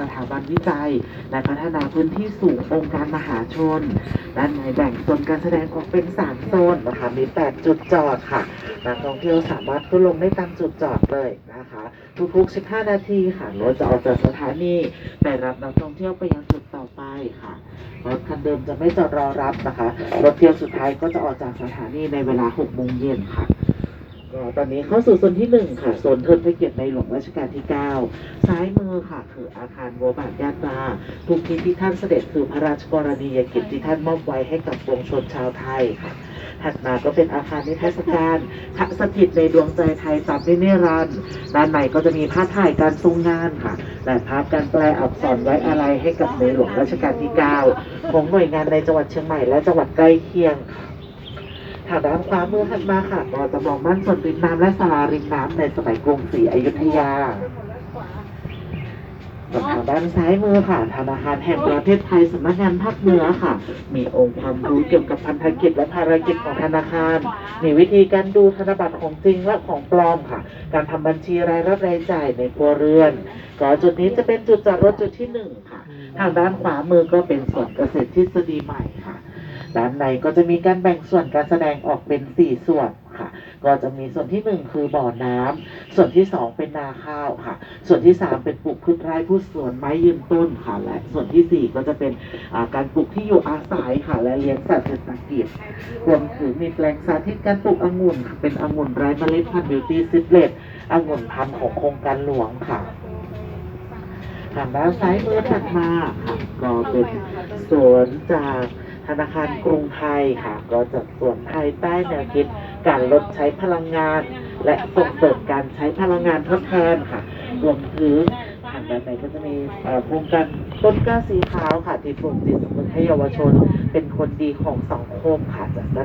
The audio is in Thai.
สถาบันวิจัย และพัฒนาพื้นที่สู่องค์การมหาชน ด้านในแบ่งโซนการแสดงออกเป็น 3 โซนนะคะ มี 8 จุดจอดค่ะ นักท่องเที่ยวสามารถขึ้นลงได้ตามจุดจอดเลยนะคะ ทุกๆ 15 นาทีค่ะ รถจะออกจากสถานีไปรับนักท่องเที่ยวไปยังจุดต่อไปค่ะ รถคันเดิมจะไม่จอดรอรับนะคะ รถเที่ยวสุดท้ายก็จะออกจากสถานีในเวลา 6 โมงเย็นค่ะ ตอนนี้เข้าสู่โซนที่1ค่ะโซนเทิดพระเกียรติในหลวงรัชกาลที่ 9 ซ้ายมือค่ะ คืออาคารบัวบานญาตราทุกทีที่ท่านเสด็จคือพระราชกรณียกิจที่ท่านมอบไว้ให้กับปวงชนชาวไทยค่ะถัดมาก็เป็นอาคารนิทรรศการพระสถิตในดวงใจไทยตามไม่เนรันด้านในก็จะมีภาพถ่ายการทรงงานค่ะ และภาพการแปลอักษรไว้อะไรให้กับในหลวงรัชกาลที่ 9 ของหน่วยงานในจังหวัดเชียงใหม่และจังหวัดใกล้เคียง ค่ะทางด้านขวามือถัดมาค่ะก็จำลองบ้านส่วนริมน้ำและศาลาริมน้ำในสมัยกรุงศรีอยุธยาส่วนทางด้านซ้ายมือค่ะธนาคารแห่งประเทศไทยสำนักงานภาคเหนือค่ะ มีองค์ความรู้เกี่ยวกับพันธกิจและภารกิจของธนาคาร มีวิธีการดูธนบัตรของจริงและของปลอมค่ะ การทำบัญชีรายรับรายจ่ายในครัวเรือนก็จุดนี้จะเป็นจุดจอดรถจุดที่หนึ่งค่ะ ทางด้านขวามือก็เป็นส่วนเกษตรทฤษฎีใหม่ค่ะ ด้านในก็จะมีการแบ่งส่วนการแสดงออกเป็น 4 ส่วนค่ะ ก็จะมีส่วนที่ 1 คือบ่อน้ำส่วนที่ 2 เป็นนาข้าวค่ะ ส่วนที่ 3 เป็นปลูกพืชไร่พืชสวนไม้ยืนต้นค่ะ และส่วนทีสี่ 4 ก็จะเป็นการปลูกที่อยู่อาศัยค่ะ และเลี้ยงสัตว์เศรษฐกิจรวมถึงมีแปลงสาธิตการปลูกองุ่นค่ะเป็นองุ่นไร้เมล็ดพันธุ์บิวตี้ซิปเลตองุ่นพันธุ์ของโครงการหลวงค่ะทางด้านซ้ายมือถัดมาค่ะก็เป็นสวนจาก ธนาคารกรุงไทยค่ะ ก็จัดสวนภายใต้แนวคิดการลดใช้พลังงาน และส่งเสริมการใช้พลังงานทดแทนค่ะรวมถึงทางด้านในก็จะมีโครงการต้นกล้าสีขาวค่ะที่ปลูกจิตสำนึกให้เยาวชน เป็นคนดีของสังคมค่ะจาก